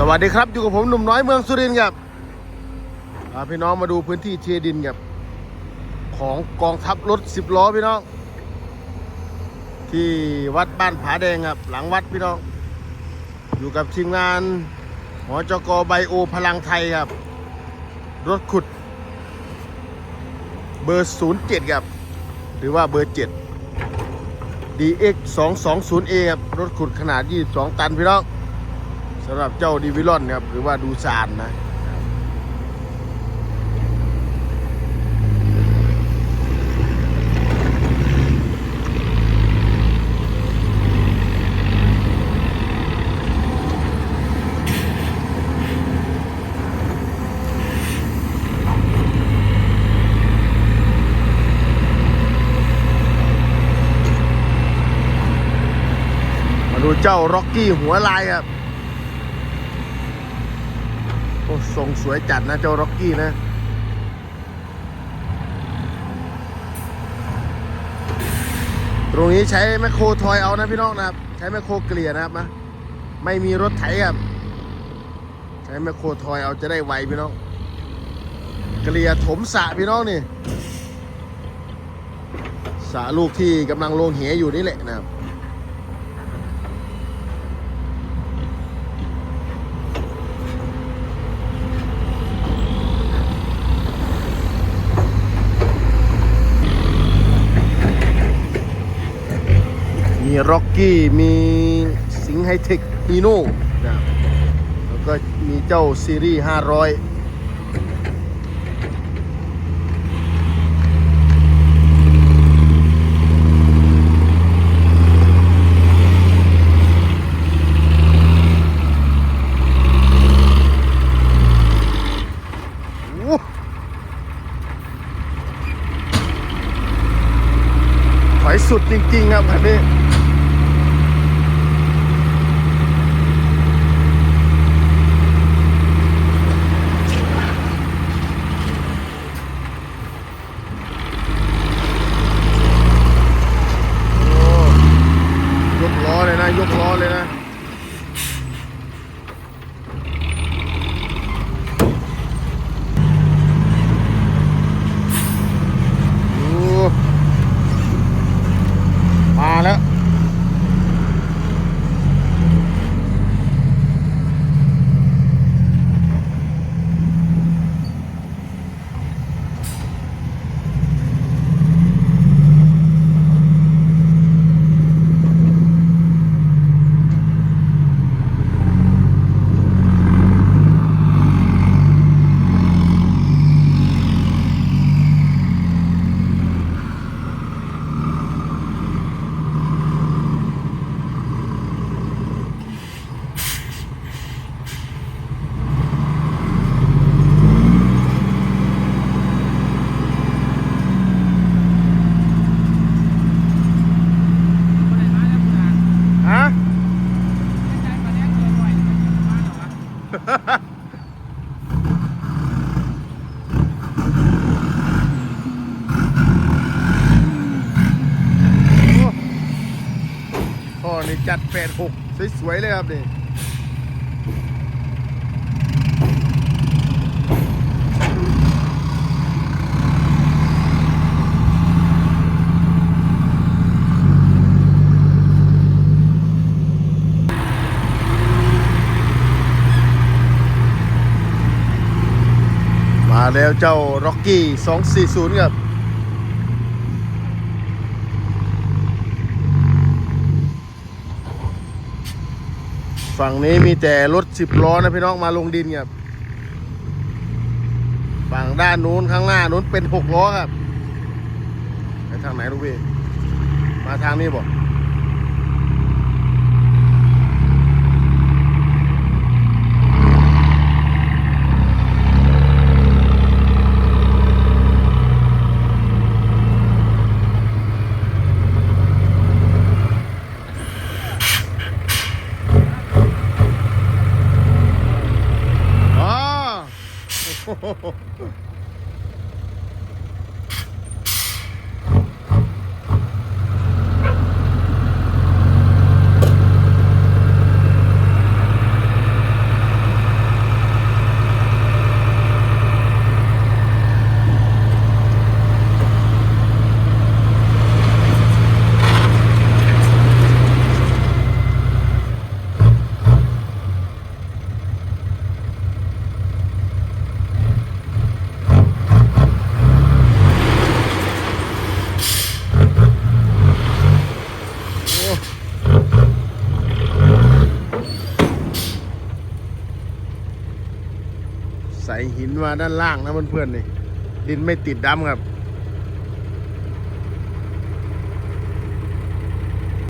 สวัสดีครับอยู่กับผมหนุ่มน้อยเมืองสุรินทร์ครับพาพี่น้องมาดูพื้นที่เทดินครับของกองทัพรถสิบล้อพี่น้อง ที่วัดบ้านผาแดงครับ หลังวัดพี่น้อง อยู่กับทีมงานหอจกไบโอพลังไทยครับ รถขุด เบอร์ 07ครับ หรือว่าเบอร์ 7 DX 220A ครับ รถขุดขนาด 22 ตันพี่น้อง สำหรับเจ้าดีวิลอนครับหรือว่าดูซานนะมาดูเจ้าร็อกกี้หัวลายครับ โอ้ทรงสวยจัดนะเจ้าร็อกกี้นะตรงนี้ใช้แมคโครทอยเอานะพี่น้องนะครับ ใช้แมคโครเกลี่ยนะครับนะไม่มีรถไถครับ ใช้แมคโครทอยเอาจะได้ไวพี่น้อง เกลี่ยถมสะพี่น้องนี่สะลูกที่กำลังลงเหอยู่นี่แหละนะครับ ร็อกกี้มีสิงไฮเทคฮีโน่นะแล้วก็มีเจ้าซีรีส์ 500โอ้ถอยสุดจริงๆครับคันนี้ จัดแปดหกสวยๆเลยครับนี่มาแล้วเจ้า ร็อกกี้ 240 ครับ ฝั่งนี้มีแต่รถสิบล้อนะพี่น้องมาลงดินครับฝั่งด้านนู้นข้างหน้านู้นเป็นหกล้อครับไปทางไหนลูกพี่มาทางนี้บอก どう? ใส่หินมาด้านล่างนะเพื่อนๆนี่ดินไม่ติดดำครับ